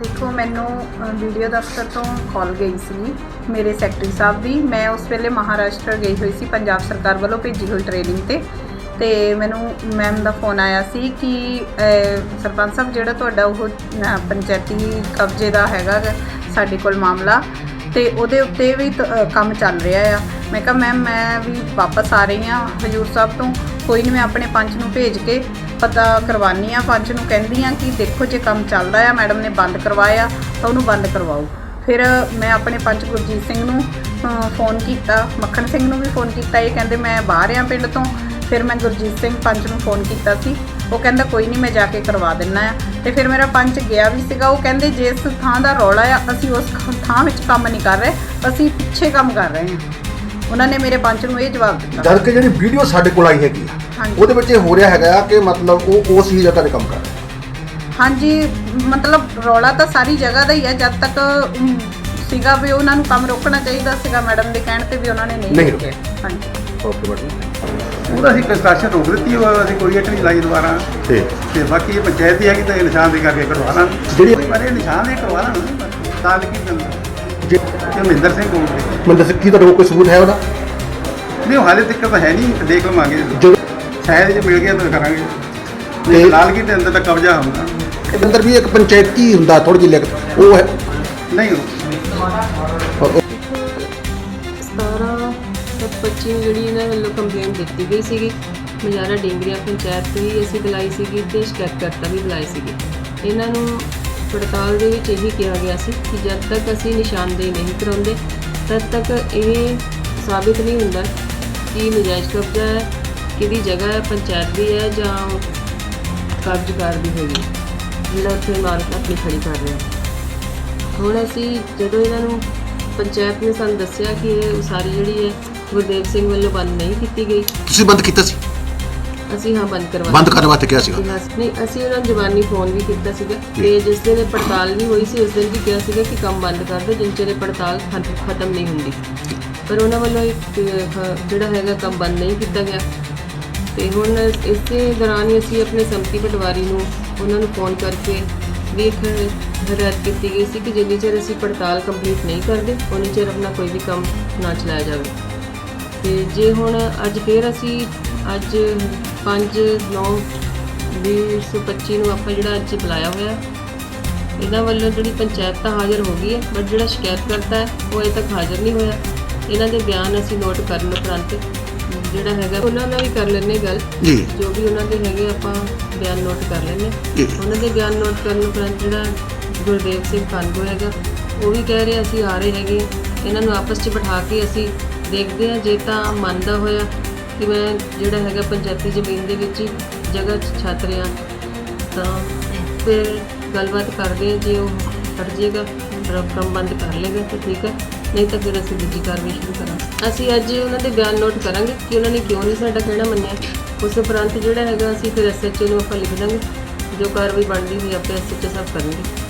ਦੇਖੋ ਮੈਨੂੰ ਅ, ਵੀਡੀਓ ਦਫ਼ਤਰ ਤੋਂ ਕਾਲ ਗਈ ਸੀ ਮੇਰੇ ਸੈਕਟਰੀ ਸਾਹਿਬ ਦੀ। ਮੈਂ ਉਸ ਵੇਲੇ ਮਹਾਰਾਸ਼ਟਰ ਗਈ ਹੋਈ ਸੀ ਪੰਜਾਬ ਸਰਕਾਰ ਵੱਲੋਂ ਭੇਜੀ ਹੋਈ ਟ੍ਰੇਨਿੰਗ ਤੇ। ਤੇ ਮੈਨੂੰ ਮੈਮ ਦਾ ਫੋਨ ਆਇਆ ਸੀ ਕਿ ਸਰਪੰਚ ਸਾਹਿਬ ਜਿਹੜਾ ਤੁਹਾਡਾ ਉਹ ਪੰਚਾਇਤੀ ਕਬਜ਼ੇ ਦਾ ਹੈਗਾ ਸਾਡੇ ਕੋਲ ਮਾਮਲਾ ਤੇ ਉਹਦੇ ਉੱਤੇ ਵੀ ਕੰਮ ਚੱਲ ਰਿਹਾ ਆ। ਮੈਂ ਕਿਹਾ ਮੈਮ ਮੈਂ ਵੀ ਵਾਪਸ ਆ ਰਹੀ ਹਾਂ ਹਜੂਰ ਸਾਹਿਬ ਤੋਂ। ਕੋਈ ਨਹੀਂ, ਮੈਂ ਆਪਣੇ ਪੰਚ ਨੂੰ ਭੇਜ ਕੇ ਪਤਾ ਕਰਵਾਨੀ ਆ ਪੰਚ ਨੂੰ ਕਹਿੰਦੀ ਆ ਕਿ ਦੇਖੋ ਜੇ ਕੰਮ ਚੱਲਦਾ ਆ, ਮੈਡਮ ਨੇ ਬੰਦ ਕਰਵਾਇਆ, ਤਾਂ ਉਹਨੂੰ ਬੰਦ ਕਰਵਾਓ। ਫਿਰ ਮੈਂ ਆਪਣੇ ਪੰਚ ਗੁਰਜੀਤ ਸਿੰਘ ਨੂੰ ਫੋਨ ਕੀਤਾ, ਮੱਖਣ ਸਿੰਘ ਨੂੰ ਵੀ ਫੋਨ ਕੀਤਾ। ਇਹ ਕਹਿੰਦੇ ਮੈਂ ਬਾਹਰ ਆ ਪਿੰਡ ਤੋਂ। ਫਿਰ ਮੈਂ ਗੁਰਜੀਤ ਸਿੰਘ ਪੰਚ ਨੂੰ ਫੋਨ ਕੀਤਾ ਸੀ। ਉਹ ਕਹਿੰਦਾ ਕੋਈ ਨਹੀਂ, ਮੈਂ ਜਾ ਕੇ ਕਰਵਾ ਦਿੰਨਾ ਆ। ਤੇ ਫਿਰ ਮੇਰਾ ਪੰਚ ਗਿਆ ਵੀ ਸੀਗਾ। ਉਹ ਕਹਿੰਦੇ ਜਿਸ ਥਾਂ ਦਾ ਰੌਲਾ ਆ, ਅਸੀਂ ਉਸ ਥਾਂ ਵਿੱਚ ਕੰਮ ਨਹੀਂ ਕਰ ਰਹੇ, ਅਸੀਂ ਪਿੱਛੇ ਕੰਮ ਕਰ ਰਹੇ ਹਾਂ। ਉਹਨਾਂ ਨੇ ਮੇਰੇ ਪੰਚ ਨੂੰ ਇਹ ਜਵਾਬ ਦਿੱਤਾ। ਜਦ ਕਿ ਜਿਹੜੀ ਵੀਡੀਓ ਸਾਡੇ ਕੋਲ ਆਈ ਹੈਗੀ ਆ ਹਾਂਜੀ। ਉਹਦੇ ਵਿੱਚ ਇਹ ਹੋ ਰਿਹਾ ਹੈਗਾ ਆ ਕਿ ਮਤਲਬ ਉਹ ਉਸ ਹੀ ਜਗ੍ਹਾ ਤੇ ਕੰਮ ਕਰ ਰਿਹਾ ਹਾਂਜੀ ਮਤਲਬ ਰੌਲਾ ਤਾਂ ਸਾਰੀ ਜਗ੍ਹਾ ਦਾ ਹੀ ਹੈ ਜਦ ਤੱਕ ਅਮ, ਸੀਗਾ ਵੀ ਉਹਨਾਂ ਨੂੰ ਕੰਮ ਰੋਕਣਾ ਚਾਹੀਦਾ ਸੀਗਾ ਮੈਡਮ ਦੇ ਕਹਿਣ ਤੇ ਵੀ ਉਹਨਾਂ ਨੇ ਨਹੀਂ ਨਹੀਂ ਰੋਕਿਆ। ਹਾਂਜੀ। Okay madam. ਉਹਦਾ ਅਸੀਂ ਕੰਸਟਰਕਸ਼ਨ ਰੋਕ ਦਿੱਤੀ ਉਹ ਅਸੀਂ ਕੋਈ ਇੱਟ ਨਹੀਂ ਲਾਈ ਦੁਬਾਰਾ। ਤੇ ਤੇ ਬਾਕੀ ਇਹ ਪੰਚਾਇਤ ਦੀ ਹੈਗੀ ਤਾਂ ਇਹ ਨਿਸ਼ਾਨ ਦੇ ਕਰਕੇ ਕਰਵਾ ਲਾਂ। ਜਿਹੜੀ- ਪਰ ਇਹ ਨਿਸ਼ਾਨ ਦੇ ਕਰਵਾ ਲਾਂ ਸਾਲ ਕੀ ਜੇ ਮਹਿੰਦਰ ਸਿੰਘ ਕੋਲ ਦੇ ਕੀ ਤੁਹਾਡੇ ਕੋਲ ਕੋਈ ਸਬੂਤ ਹੈ ਉਹਦਾ? ਨਹੀਂ ਹਾਲੇ ਤੱਕ ਤਾਂ ਹੈ ਨਹੀਂ ਤੇ ਦੇਖ ਲਵਾਂਗੇ। ਜਦੋਂ ਸ਼ਾਇਦ ਜੇ ਮਿਲ ਗਿਆ ਤਾਂ ਕਰਾਂਗੇ। ਤੇ- ਤੇ ਲਾਲਗੀ ਦੇ ਅੰਦਰ ਤਾਂ ਕਬਜ਼ਾ ਹੁੰਦਾ। ਇਹਦੇ ਅੰਦਰ ਵੀ ਇੱਕ ਪੰਚਾਇਤੀ ਹੁੰਦਾ ਥੋੜੀ ਜਿਹੀ ਲਿਖਤ। ਉਹ ਹੈ ਨਹੀਂ ਉਹ- 17 ਤੇ 25 ਨੂੰ ਜਿਹੜੀ ਇਹਨਾਂ ਵੱਲੋਂ ਕੰਪਲੇਂਟ ਦਿੱਤੀ ਗਈ ਸੀਗੀ ਮਜਾਰਾ ਡਿੰਗਰੀਆ ਪੰਚਾਇਤ ਵੀ ਅਸੀਂ ਬੁਲਾਈ ਸੀਗੀ ਤੇ ਸ਼ਿਕਾਇਤਕਰਤਾ ਵੀ ਬੁਲਾਈ ਸੀਗੀ। ਇਹਨਾਂ ਨੂੰ ਪੜਤਾਲ ਦੇ ਵਿੱਚ ਇਹੀ ਕਿਹਾ ਗਿਆ ਸੀ ਕਿ ਜਦ ਤੱਕ ਅਸੀਂ ਨਿਸ਼ਾਨਦੇਹੀ ਨਹੀਂ ਕਰਾਉਂਦੇ, ਤਦ ਤੱਕ ਇਹ ਸਾਬਿਤ ਨਹੀਂ ਹੁੰਦਾ ਕਿ ਨਜਾਇਜ਼ ਕਬਜ਼ਾ ਹੈ ਕਿਹਦੀ ਜਗ੍ਹਾ ਹੈ, ਪੰਚਾਇਤ ਦੀ ਹੈ ਜਾਂ ਕਬਜ਼ਕਾਰ ਦੀ ਹੈਗੀ ਜਿਹੜਾ ਉੱਥੇ ਮਾਲਕ ਆਪਣੀ ਖੜੀ ਕਰ ਰਿਹਾ ਹੁਣ ਅਸੀਂ ਜਦੋਂ ਇਹਨਾਂ ਨੂੰ ਪੰਚਾਇਤ ਨੇ ਸਾਨੂੰ ਦੱਸਿਆ ਕਿ ਇਹ ਉਸਾਰੀ ਜਿਹੜੀ ਹੈ ਗੁਰਦੇਵ ਸਿੰਘ ਵੱਲੋਂ ਬੰਦ ਨਹੀਂ ਕੀਤੀ ਗਈ। ਤੁਸੀਂ ਬੰਦ ਕੀਤਾ ਸੀ? ਅਸੀਂ ਹਾਂ ਬੰਦ ਕਰਵਾ ਬੰਦ ਕਰਨ ਵਾਸਤੇ ਕਿਹਾ ਸੀਗਾ? ਨਹੀਂ ਅਸੀਂ ਉਹਨਾਂ ਨੂੰ ਜਵਾਨੀ ਫੋਨ ਵੀ ਕੀਤਾ ਸੀਗਾ ਤੇ ਜਿਸ ਦਿਨ ਇਹ ਪੜਤਾਲ ਵੀ ਹੋਈ ਸੀ ਉਸ ਦਿਨ ਵੀ ਕਿਹਾ ਸੀਗਾ ਕਿ ਕੰਮ ਬੰਦ ਕਰ ਦਿਓ ਜਿੰਨ ਚਿਰ ਇਹ ਪੜਤਾਲ ਖਤ- ਖਤਮ ਨਹੀਂ ਹੁੰਦੀ। ਪਰ ਉਹਨਾਂ ਵੱਲੋਂ ਇੱਕ ਅਹ, ਜਿਹੜਾ ਹੈਗਾ ਕੰਮ ਬੰਦ ਨਹੀਂ ਕੀਤਾ ਗਿਆ। ਤੇ ਹੁਣ ਇਸੇ ਦੌਰਾਨ ਹੀ ਅਸੀਂ ਆਪਣੇ ਸੰਮਤੀ ਪਟਵਾਰੀ ਨੂੰ ਉਹਨਾਂ ਨੂੰ ਫੋਨ ਕਰਕੇ ਵੀ ਇੱਕ ਹਦਾਇਤ ਕੀਤੀ ਗਈ ਸੀ ਕਿ ਜਿੰਨੀ ਚਿਰ ਅਸੀਂ ਪੜਤਾਲ ਕੰਪਲੀਟ ਨਹੀਂ ਕਰਦੇ ਉਨੀ ਚਿਰ ਆਪਣਾ ਕੋਈ ਵੀ ਕੰਮ ਨਾ ਚਲਾਇਆ ਜਾਵੇ। ਤੇ ਜੇ ਹੁਣ ਅੱਜ ਫੇਰ ਅਸੀਂ ਅੱਜ 5 9 2025 ਨੂੰ ਆਪਾਂ ਜਿਹੜਾ ਅੱਜ ਬੁਲਾਇਆ ਹੋਇਆ। ਇਹਨਾਂ ਵੱਲੋਂ ਜਿਹੜੀ ਪੰਚਾਇਤ ਤਾਂ ਹਾਜ਼ਰ ਹੋ ਗਈ ਹੈ ਬਟ ਜਿਹੜਾ ਸ਼ਿਕਾਇਤ ਕਰਤਾ ਹੈ ਉਹ ਅਜੇ ਤੱਕ ਹਾਜ਼ਰ ਨਹੀਂ ਹੋਇਆ। ਇਹਨਾਂ ਦੇ ਬਿਆਨ ਅਸੀਂ ਨੋਟ ਕਰਨ ਉਪਰੰਤ ਜਿਹੜਾ ਹੈਗਾ ਉਹਨਾਂ ਨਾਲ ਵੀ ਕਰ ਲੈਣੇ ਗੱਲ। ਜੀ। ਵੀ ਉਹਨਾਂ ਦੇ ਹੈਗੇ ਆਪਾਂ ਬਿਆਨ ਨੋਟ ਕਰ ਲੈਣੇ। ਉਹਨਾਂ ਦੇ ਬਿਆਨ ਨੋਟ ਕਰਨ ਉਪਰੰਤ ਜਿਹੜਾ ਗੁਰਦੇਵ ਸਿੰਘ ਕਾਨਗੋ ਹੈਗਾ ਉਹ ਵੀ ਕਹਿ ਰਿਹਾ ਅਸੀਂ ਆ ਰਹੇ ਹੈਗੇ ਇਹਨਾਂ ਨੂੰ ਆਪਸ 'ਚ ਬਿਠਾ ਕੇ ਅਸੀਂ ਦੇਖਦੇ ਹਾਂ ਜੇ ਤਾਂ ਮੰਨਦਾ ਹੋਇਆ ਕਿ ਮੈਂ ਜਿਹੜਾ ਹੈਗਾ ਪੰਚਾਇਤੀ ਜ਼ਮੀਨ ਦੇ ਵਿੱਚ ਹੀ ਜਗ੍ਹਾ 'ਚ ਛੱਤ ਰਿਹਾ, ਤਾਂ ਫਿਰ ਗੱਲਬਾਤ ਕਰਦੇ ਹਾਂ ਜੇ ਉਹ ਹਟ ਜਾਏਗਾ ਰਕਮ ਬੰਦ ਕਰ ਲੇਗਾ ਤਾਂ ਠੀਕ ਹੈ, ਨਹੀਂ ਤਾਂ ਫਿਰ ਅਸੀਂ ਦੂਜੀ ਕਾਰਵਾਈ ਸ਼ੁਰੂ ਕਰਾਂਗੇ। ਅਸੀਂ ਅੱਜ ਉਹਨਾਂ ਦੇ ਬਿਆਨ ਨੋਟ ਕਰਾਂਗੇ ਕਿ ਉਹਨਾਂ ਨੇ ਕਿਉਂ ਨਹੀਂ ਸਾਡਾ ਕਹਿਣਾ ਮੰਨਿਆ। ਉਸ ਉਪਰੰਤ ਜਿਹੜਾ ਹੈਗਾ ਅਸੀਂ ਫਿਰ ਐਸਐਚਓ ਨੂੰ ਆਪਾਂ ਲਿਖ ਦਾਂਗੇ, ਜੋ ਕਾਰਵਾਈ ਬਣਦੀ ਹੋਈ ਆਪੇ ਐਸਐਚਓ ਸਾਹਿਬ ਕਰਨਗੇ।